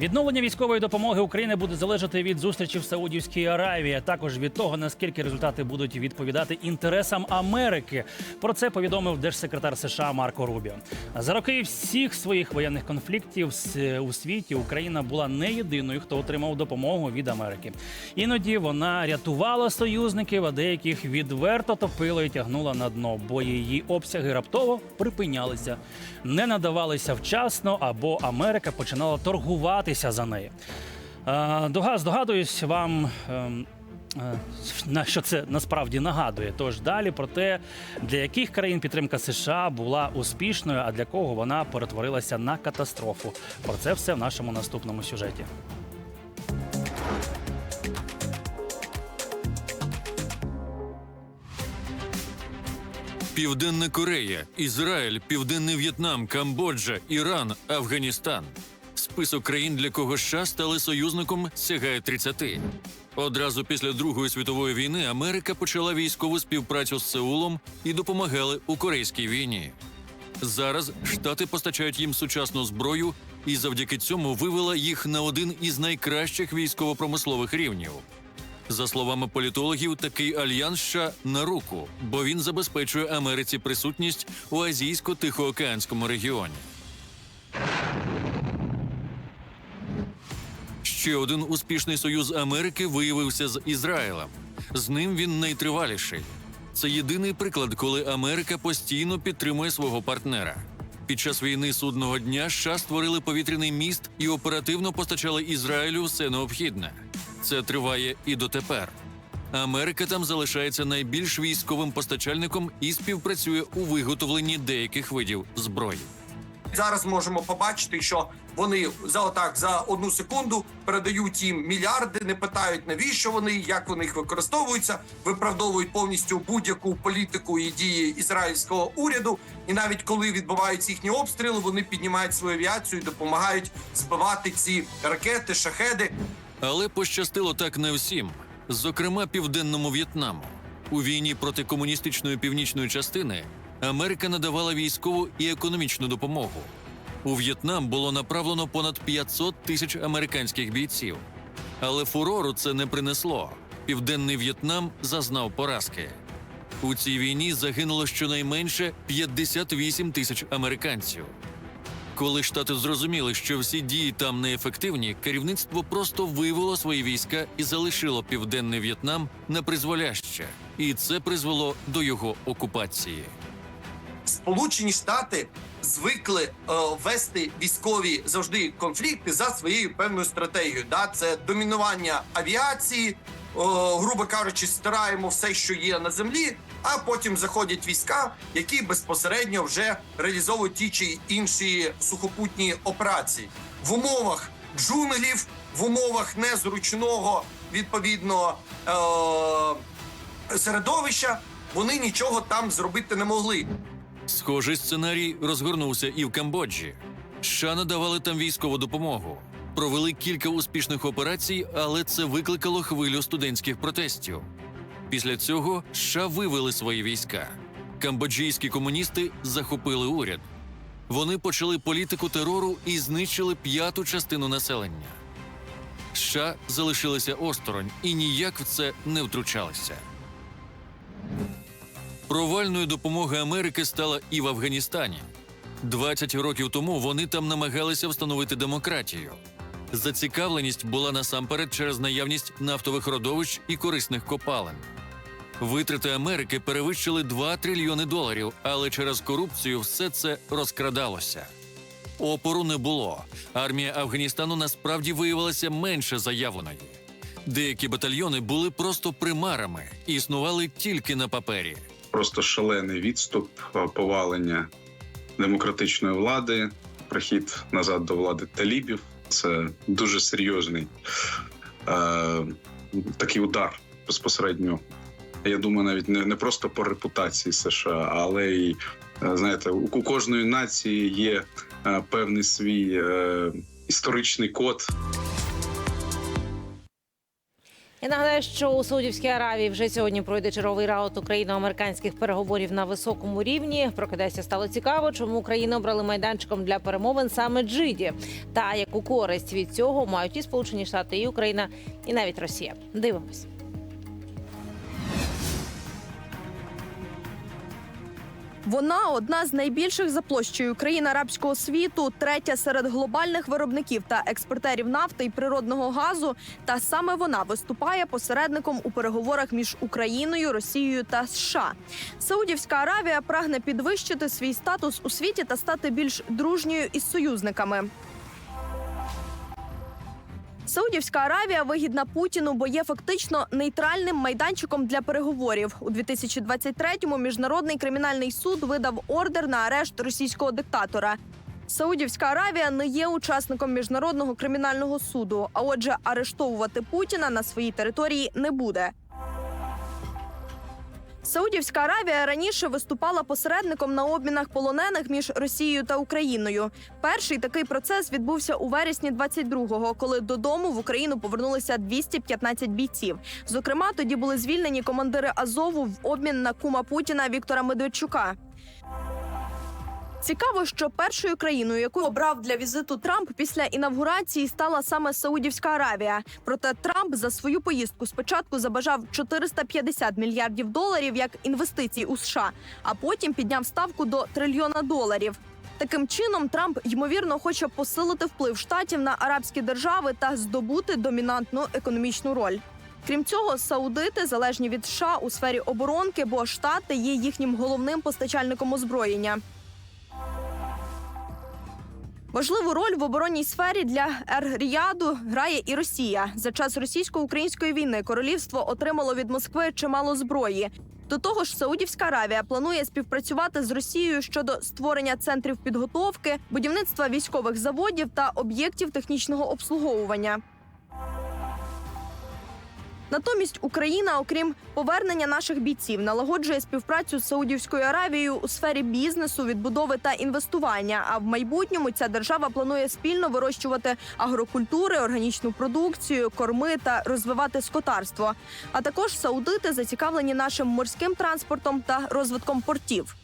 Відновлення військової допомоги України буде залежати від зустрічі в Саудівській Аравії, а також від того, наскільки результати будуть відповідати інтересам Америки. Про це повідомив держсекретар США Марко Рубіо. За роки всіх своїх воєнних конфліктів у світі Україна була не єдиною, хто отримав допомогу від Америки. Іноді вона рятувала союзників, а деяких відверто топила і тягнула на дно, бо її обсяги раптово припинялися, не надавалися вчасно, або Америка починала торгуватися за неї. Е, Дога- Здогадуюсь вам. ем, е, На що це насправді нагадує? Тож далі про те, для яких країн підтримка США була успішною, а для кого вона перетворилася на катастрофу. Про це все в нашому наступному сюжеті. Південна Корея, Ізраїль, Південний В'єтнам, Камбоджа, Іран, Афганістан. Список країн, для кого США стали союзником, сягає 30. Одразу після Другої світової війни Америка почала військову співпрацю з Сеулом і допомагали у Корейській війні. Зараз штати постачають їм сучасну зброю і завдяки цьому вивела їх на один із найкращих військово-промислових рівнів. За словами політологів, такий альянс США на руку, бо він забезпечує Америці присутність у азійсько-тихоокеанському регіоні. Ще один успішний союз Америки виявився з Ізраїлем. З ним він найтриваліший. Це єдиний приклад, коли Америка постійно підтримує свого партнера. Під час війни судного дня США створили повітряний міст і оперативно постачали Ізраїлю все необхідне. Це триває і дотепер. Америка там залишається найбільш військовим постачальником і співпрацює у виготовленні деяких видів зброї. Зараз можемо побачити, що вони за отак за одну секунду передають їм мільярди, не питають навіщо вони, як вони їх використовуються, виправдовують повністю будь-яку політику і дії ізраїльського уряду. І навіть коли відбуваються їхні обстріли, вони піднімають свою авіацію і допомагають збивати ці ракети, шахеди. Але пощастило так не всім, зокрема південному В'єтнаму. У війні проти комуністичної північної частини Америка надавала військову і економічну допомогу. У В'єтнам було направлено понад 500 тисяч американських бійців. Але фурору це не принесло. Південний В'єтнам зазнав поразки. У цій війні загинуло щонайменше 58 тисяч американців. Коли штати зрозуміли, що всі дії там неефективні, керівництво просто вивело свої війська і залишило південний В'єтнам на призволяще, і це призвело до його окупації. Сполучені Штати звикли е, вести військові завжди конфлікти за своєю певною стратегією. Да, це домінування авіації, е, грубо кажучи, стираємо все, що є на землі. А потім заходять війська, які безпосередньо вже реалізовують ті чи інші сухопутні операції в умовах джунглів, в умовах незручного відповідно е- середовища. Вони нічого там зробити не могли. Схожий сценарій розгорнувся і в Камбоджі. США надавали там військову допомогу. Провели кілька успішних операцій, але це викликало хвилю студентських протестів. Після цього США вивели свої війська. Камбоджійські комуністи захопили уряд. Вони почали політику терору і знищили п'яту частину населення. США залишилися осторонь і ніяк в це не втручалися. Провальною допомоги Америки стала і в Афганістані. 20 років тому вони там намагалися встановити демократію. Зацікавленість була насамперед через наявність нафтових родовищ і корисних копалин. Витрати Америки перевищили 2 трильйони доларів, але через корупцію все це розкрадалося. Опору не було. Армія Афганістану насправді виявилася менше заявленої. Деякі батальйони були просто примарами і існували тільки на папері. Просто шалений відступ, е, повалення демократичної влади, прихід назад до влади талібів. Це дуже серйозний е, такий удар безпосередньо. Я думаю, навіть не, не просто по репутації США, але й е, знаєте, у, кожної нації є е, певний свій е, історичний код. Я нагадаю, що у Саудівській Аравії вже сьогодні пройде черговий раунд україно-американських переговорів на високому рівні. Прокидайся стало цікаво, чому Україну обрали майданчиком для перемовин саме Джиді, та яку користь від цього мають і Сполучені Штати, і Україна, і навіть Росія. Дивимось. Вона одна з найбільших за площею країн арабського світу, третя серед глобальних виробників та експортерів нафти і природного газу. Та саме вона виступає посередником у переговорах між Україною, Росією та США. Саудівська Аравія прагне підвищити свій статус у світі та стати більш дружньою із союзниками. Саудівська Аравія вигідна Путіну, бо є фактично нейтральним майданчиком для переговорів. У 2023-му міжнародний кримінальний суд видав ордер на арешт російського диктатора. Саудівська Аравія не є учасником міжнародного кримінального суду, а отже, арештовувати Путіна на своїй території не буде. Саудівська Аравія раніше виступала посередником на обмінах полонених між Росією та Україною. Перший такий процес відбувся у вересні 22-го, коли додому в Україну повернулися 215 бійців. Зокрема, тоді були звільнені командири Азову в обмін на кума Путіна Віктора Медведчука. Цікаво, що першою країною, яку обрав для візиту Трамп після інавгурації, стала саме Саудівська Аравія. Проте Трамп за свою поїздку спочатку забажав 450 мільярдів доларів як інвестицій у США, а потім підняв ставку до трильйона доларів. Таким чином, Трамп ймовірно хоче посилити вплив штатів на арабські держави та здобути домінантну економічну роль. Крім цього, саудити залежні від США у сфері оборонки, бо штати є їхнім головним постачальником озброєння. Важливу роль в оборонній сфері для Ер-Ріаду грає і Росія. За час російсько-української війни королівство отримало від Москви чимало зброї. До того ж, Саудівська Аравія планує співпрацювати з Росією щодо створення центрів підготовки, будівництва військових заводів та об'єктів технічного обслуговування. Натомість Україна, окрім повернення наших бійців, налагоджує співпрацю з Саудівською Аравією у сфері бізнесу, відбудови та інвестування. А в майбутньому ця держава планує спільно вирощувати агрокультури, органічну продукцію, корми та розвивати скотарство. А також саудити зацікавлені нашим морським транспортом та розвитком портів.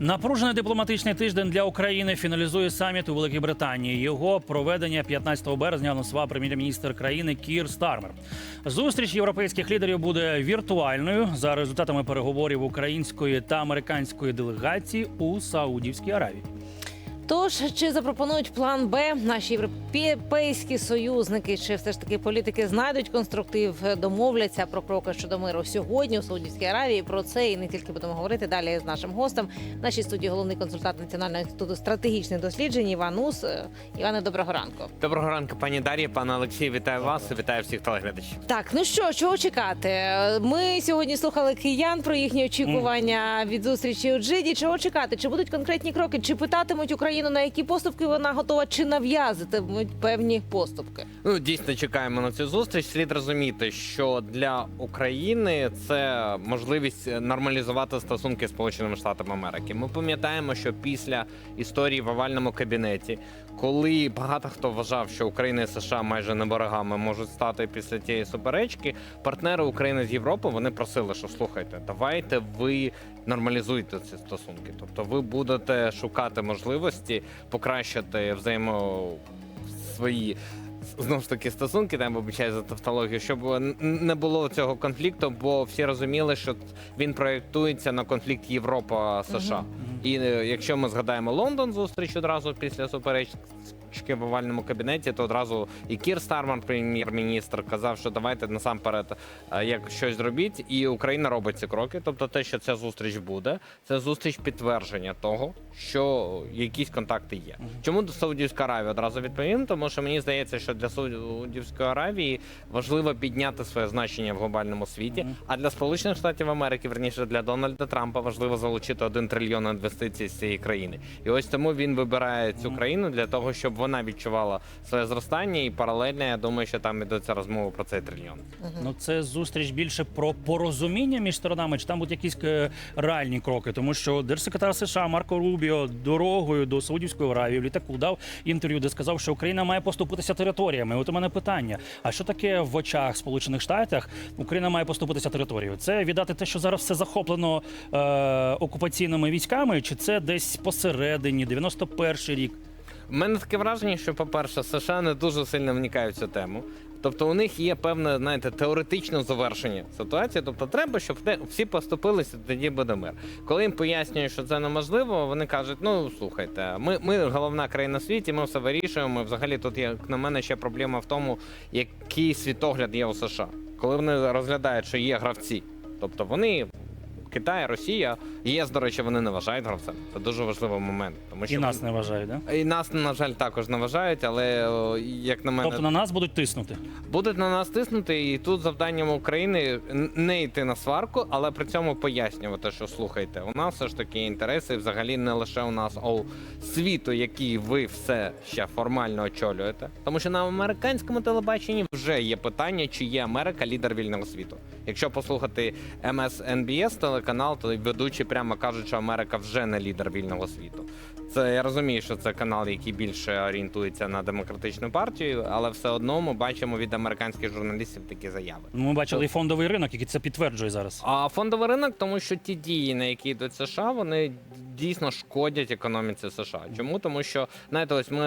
Напружений дипломатичний тиждень для України фіналізує саміт у Великій Британії. Його проведення 15 березня анонсував прем'єр-міністр країни Кір Стармер. Зустріч європейських лідерів буде віртуальною за результатами переговорів української та американської делегації у Саудівській Аравії. Тож чи запропонують план Б наші європейські союзники, чи все ж таки політики знайдуть конструктив, домовляться про кроки щодо миру сьогодні у Саудівській Аравії. Про це і не тільки будемо говорити далі з нашим гостем. В нашій студії головний консультант Національного інституту стратегічних досліджень Іван Ус. Іване, доброго ранку. Доброго ранку, пані Дар'я, пане Олексій, вітаю вас, вітаю всіх телеглядачів. Так, ну що, чого чекати? Ми сьогодні слухали киян про їхні очікування від зустрічі у Джиді. Чого чекати? Чи будуть конкретні кроки? Чи питатимуть Україну на які поступки вона готова, чи нав'язатимуть певні поступки? Ну дійсно чекаємо на цю зустріч. Слід розуміти, що для України це можливість нормалізувати стосунки з Сполученими Штатами Америки. Ми пам'ятаємо, що після історії в овальному кабінеті, коли багато хто вважав, що Україна і США майже не ворогами можуть стати після тієї суперечки, партнери України з Європи вони просили, що слухайте, давайте ви нормалізуйте ці стосунки. Тобто, ви будете шукати можливості покращити взаємо свої. Знову ж таки, стосунки там обіцяю за тавтологію, щоб не було цього конфлікту, бо всі розуміли, що він проєктується на конфлікт Європа США. І е, якщо ми згадаємо Лондон зустріч одразу після суперечки в овальному кабінеті, то одразу і Кір Старман, прем'єр-міністр, казав, що давайте насамперед е, як щось зробіть, і Україна робить ці кроки. Тобто, те, що ця зустріч буде, це зустріч підтвердження того, що якісь контакти є. Чому Саудівська Аравія одразу відповім? Тому що мені здається, що для Саудівської Аравії важливо підняти своє значення в глобальному світі. А для Сполучених Штатів Америки, верніше для Дональда Трампа, важливо залучити один трильйон інвестицій з цієї країни. І ось тому він вибирає цю країну для того, щоб вона відчувала своє зростання. І паралельно я думаю, що там ідеться розмова про цей трильйон. Ну, це зустріч більше про порозуміння між сторонами, чи там будуть якісь е, реальні кроки, тому що держсекретар США Марко Рубіо дорогою до Саудівської Аравії в літаку дав інтерв'ю, де сказав, що Україна має поступитися територіями. От у мене питання: а що таке в очах Сполучених Штатів Україна має поступитися територією? Це віддати те, що зараз все захоплено е, окупаційними військами, чи це десь посередині, 91-й рік? У мене таке враження, що, по-перше, США не дуже сильно вникають в цю тему. Тобто у них є певне, знаєте, теоретичне завершення ситуації. Тобто, треба, щоб всі поступилися, тоді буде мир. Коли їм пояснюють, що це неможливо, вони кажуть: ну слухайте, ми, ми головна країна в світі, ми все вирішуємо. Взагалі, тут як на мене ще проблема в тому, який світогляд є у США. Коли вони розглядають, що є гравці, тобто вони. Китай, Росія, ЄС, до речі, вони не вважають гравцем. Це дуже важливий момент, тому що І нас не вважають, да? і нас, на жаль, також не вважають, але о, як на мене, Тобто на нас будуть тиснути. будуть на нас тиснути, і тут завданням України н- не йти на сварку, але при цьому пояснювати, що слухайте, у нас все ж таки інтереси взагалі не лише у нас, а у світу, який ви все ще формально очолюєте. Тому що на американському телебаченні вже є питання, чи є Америка лідер вільного світу. Якщо послухати MSNBS телеканал, то ведучі прямо кажуть, що Америка вже не лідер вільного світу. Це я розумію, що це канал, який більше орієнтується на демократичну партію, але все одно ми бачимо від американських журналістів такі заяви. Ми бачили і фондовий ринок, який це підтверджує зараз. А фондовий ринок, тому що ті дії, на які йдуть США, вони дійсно шкодять економіці США. Чому? Тому що знаєте, ось ми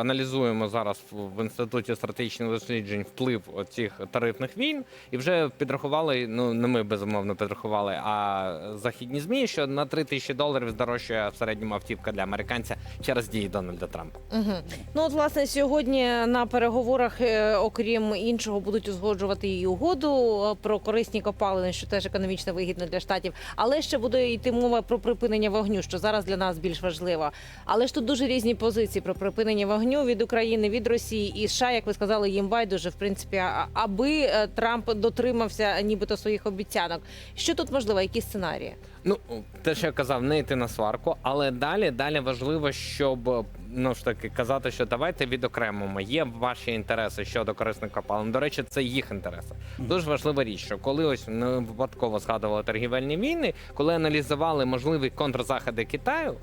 аналізуємо зараз в- інституті стратегічних досліджень вплив оцих тарифних війн, і вже підрахували. Ну не ми безумовно підрахували, а західні змі, що на 3 тисячі доларів здорожчає в середньому автівка для американця через дії Дональда Трампа. Угу. Ну от власне сьогодні на переговорах, е, окрім іншого, будуть узгоджувати і угоду е, про корисні копалини, що теж економічно вигідно для штатів. Але ще буде йти мова про припинення вогню, що зараз для нас більш важливо. Але ж тут дуже різні позиції про припинення вогню від України, від Росії і США, як ви сказали, їм байдуже, в принципі, аби е, Трамп дотримався нібито своїх обіцянок. Що тут можливо? Які сценарії? Ну, те, що я казав, не йти на сварку, але далі, далі важливо, щоб ну ж таки казати, що давайте відокремимо. Є ваші інтереси щодо корисних копалин. До речі, це їх інтереси. Дуже важлива річ, що коли ось не випадково згадували торгівельні війни, коли аналізували можливі контрзаходи Китаю.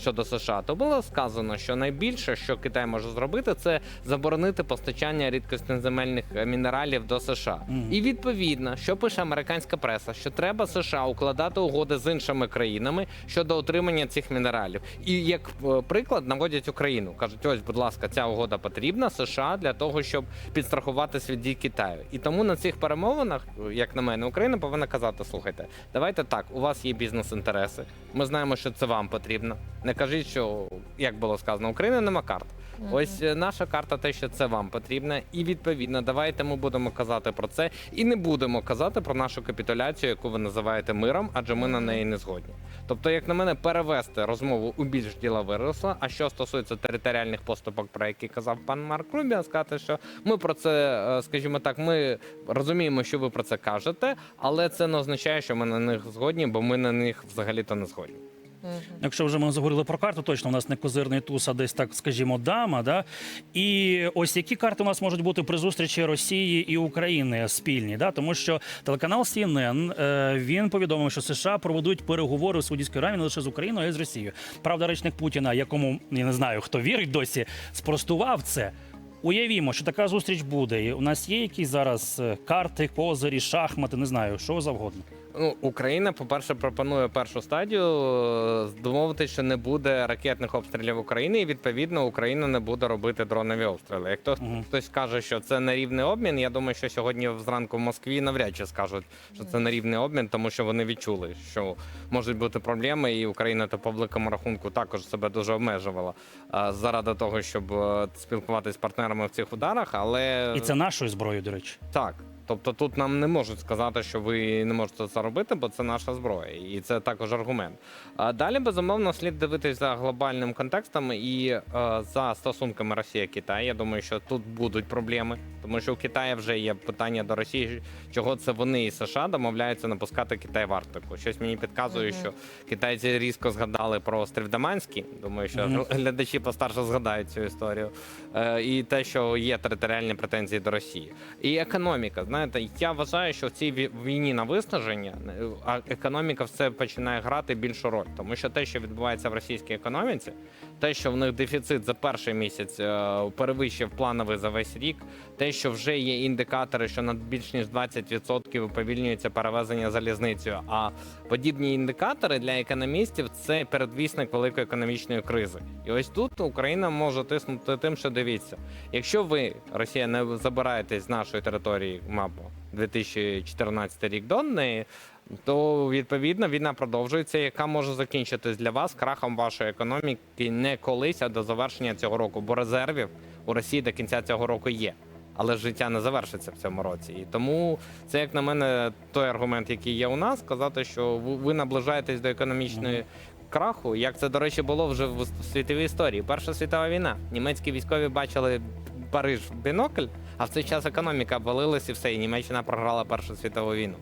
Щодо США, то було сказано, що найбільше, що Китай може зробити, це заборонити постачання рідкосноземельних е, мінералів до США. Мгм. І відповідно, що пише американська преса, що треба США укладати угоди з іншими країнами щодо отримання цих мінералів. І як е, приклад наводять Україну, кажуть: ось, будь ласка, ця угода потрібна США для того, щоб підстрахуватись від дій Китаю. І тому на цих перемовинах, е, як на мене, Україна повинна казати: слухайте, давайте так, у вас є бізнес-інтереси. Ми знаємо, що це вам потрібно. Не кажіть, що як було сказано, Україна нема карт. Ось е, наша карта, те, що це вам потрібно, і відповідно, давайте ми будемо казати про це і не будемо казати про нашу капітуляцію, яку ви називаєте миром, адже ми на неї не згодні. Тобто, як на мене, перевести розмову у більш ділове русло. А що стосується територіальних поступок, про які казав пан Марк Рубіан, сказати, що ми про це, е, скажімо так, ми розуміємо, що ви про це кажете, але це не означає, що ми на них згодні, бо ми на них взагалі-то не згодні. Якщо вже ми заговорили про карту, точно у нас не козирний туз, а десь так, скажімо, дама. Да? І ось які карти у нас можуть бути при зустрічі Росії і України спільні, да? тому що телеканал CNN, е, він повідомив, що США проведуть переговори у Саудівській Аравії не лише з Україною, а й з Росією. Правда, речник Путіна, якому я не знаю, хто вірить досі, спростував це. Уявімо, що така зустріч буде. І у нас є якісь зараз е, карти, козирі, шахмати, не знаю, що завгодно. Ну, Україна, по-перше, пропонує першу стадію е, домовитися, що не буде ракетних обстрілів України, і відповідно Україна не буде робити дронові обстріли. Як то Мгм. хтось каже, що це нерівний обмін, я думаю, що сьогодні зранку в Москві навряд чи скажуть, що це нерівний обмін, тому що вони відчули, що можуть бути проблеми, і Україна то по великому рахунку також себе дуже обмежувала е, заради того, щоб е, спілкуватися з партнерами в цих ударах. Але І це нашою зброєю, до речі. так. Тобто тут нам не можуть сказати, що ви не можете це робити, бо це наша зброя, і це також аргумент. Далі безумовно слід дивитися за глобальним контекстом і е, за стосунками Росія-Китай. Я думаю, що тут будуть проблеми, тому що у Китаю вже є питання до Росії, чого це вони і США домовляються напускати Китай в Арктику. Щось мені підказує, Мгм. що китайці різко згадали про острів Даманський. Думаю, що Мгм. глядачі постарше згадають цю історію. Е, і те, що є територіальні претензії до Росії, і економіка. Знаєте, я вважаю, що в цій війні на виснаження е, економіка все починає грати більшу роль, тому що те, що відбувається в російській економіці, те, що в них дефіцит за перший місяць е, перевищив плановий за весь рік, те, що вже є індикатори, що на більш ніж 20% уповільнюється перевезення залізницею. А подібні індикатори для економістів це передвісник великої економічної кризи. І ось тут Україна може тиснути тим, що дивіться, якщо ви Росія не забираєтесь з нашої території мапу 2014 рік до неї. То відповідно війна продовжується, яка може закінчитись для вас крахом вашої економіки не колись, а до завершення цього року. Бо резервів у Росії до кінця цього року є. Але життя не завершиться в цьому році. І тому це, як на мене, той аргумент, який є у нас, сказати, що ви наближаєтесь до економічної краху. Як це, до речі, було вже в світовій історії. Перша світова війна. Німецькі військові бачили Париж в бінокль, а в цей час економіка обвалилась і все, і Німеччина програла Першу світову війну.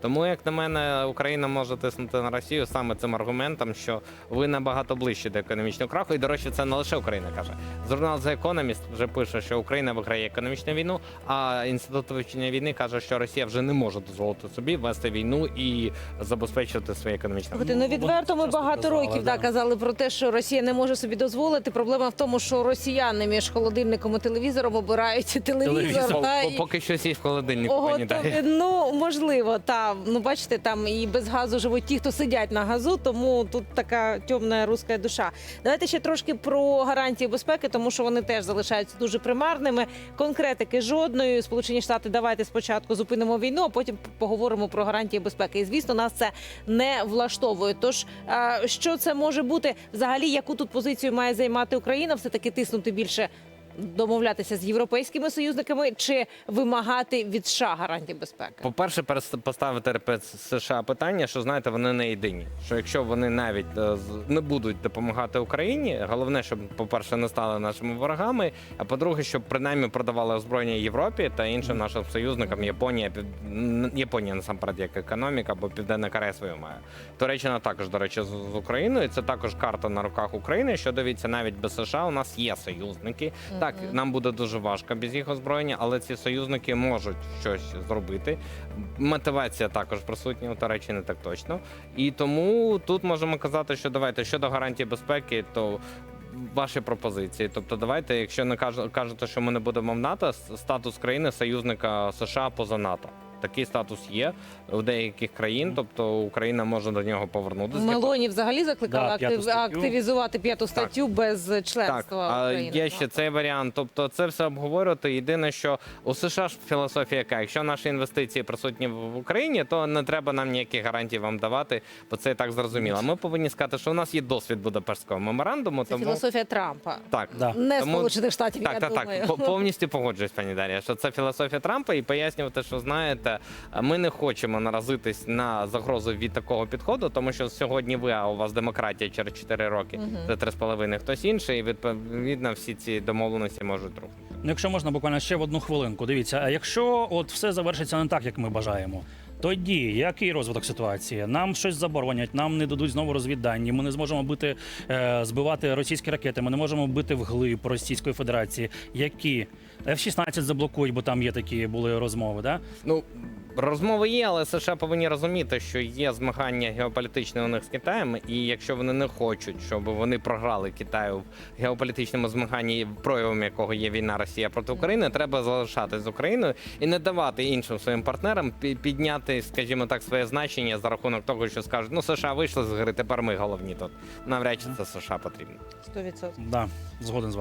Тому, як на мене, Україна може тиснути на Росію саме цим аргументом, що ви набагато ближче до економічного краху. І, до речі, це не лише Україна каже. Журнал The Economist вже пише, що Україна виграє економічну війну, а інститут вивчення війни каже, що Росія вже не може дозволити собі вести війну і забезпечити своє економічне. Слухайте, ну відверто ми багато казали, років да, казали про те, що Росія не може собі дозволити. Проблема в тому, що росіяни між холодильником і телевізором обирають телевізор. Телевізор. По- та, і- Поки що сість в холодильнику, пані то, Дар'я. ну можливо, та ну бачите, там і без газу живуть ті, хто сидять на газу, тому тут така темна руська душа. Давайте ще трошки про гарантії безпеки, тому що вони теж залишаються дуже примарними. Конкретики жодної. Сполучені Штати, давайте спочатку зупинимо війну, а потім поговоримо про гарантії безпеки. І звісно, нас це не влаштовує. Тож а, що це може бути взагалі? Яку тут позицію має займати Україна? Все таки тиснути більше. Домовлятися з європейськими союзниками чи вимагати від США гарантій безпеки? По-перше, перес- поставити перед США питання, що знаєте, вони не єдині. Що якщо вони навіть е, не будуть допомагати Україні, головне, щоб, по-перше, не стали нашими ворогами. А по-друге, щоб принаймні продавали озброєння Європі та іншим нашим союзникам Японія, Японія насамперед як економіка, бо Південна Корея свою має. Туреччина також, до речі, з Україною. Це також карта на руках України. Що дивіться, навіть без США у нас є союзники. Так, нам буде дуже важко без їх озброєння, але ці союзники можуть щось зробити. Мотивація також присутня у Туреччини, так точно. І тому тут можемо казати, що давайте щодо гарантії безпеки, то. Ваші пропозиції, тобто, давайте, якщо не каж- кажете, що ми не будемо в НАТО, статус країни союзника США поза НАТО. Такий статус є у деяких країн, тобто Україна може до нього повернутися. Мелоні взагалі закликала Да, п'яту актив- статтю. активізувати п'яту статтю без Так, членства а України. є ще цей варіант. Тобто, це все обговорювати. Єдине, що у США ж філософія яка, якщо наші інвестиції присутні в в Україні, то не треба нам ніяких гарантій вам давати, бо це і так зрозуміло. Ми повинні сказати, що у нас є досвід Будапештського меморандуму. Це тому філософія Трампа. так, Да. Не Тому- Сполучених Штатів, так, я так, думаю. так. По- Повністю погоджуюсь, пані Дар'я, що це філософія Трампа, і пояснювати, що знаєте, ми не хочемо наразитись на загрозу від такого підходу, тому що сьогодні ви, а у вас демократія через 4 роки, за три з половиною хтось інший, і відповідно всі ці домовленості можуть рухнути. Ну, Якщо можна буквально ще в одну хвилинку. Дивіться, а якщо от все завершиться не так, як ми бажаємо, тоді який розвиток ситуації? Нам щось заборонять, нам не дадуть знову розвіддані. Ми не зможемо бити е, збивати російські ракети. Ми не можемо бити вглиб Російської Федерації. Які F-16 заблокують, бо там є такі були розмови. Да? Ну розмови є, але США повинні розуміти, що є змагання геополітичне у них з Китаєм, і якщо вони не хочуть, щоб вони програли Китаю в геополітичному змаганні, проявом якого є війна Росія проти України, треба залишатись з Україною і не давати іншим своїм партнерам підняти, скажімо так, своє значення за рахунок того, що скажуть, ну США вийшли з гри, тепер ми головні тут. Навряд чи це США потрібно. 100%. Да, згоден з вами.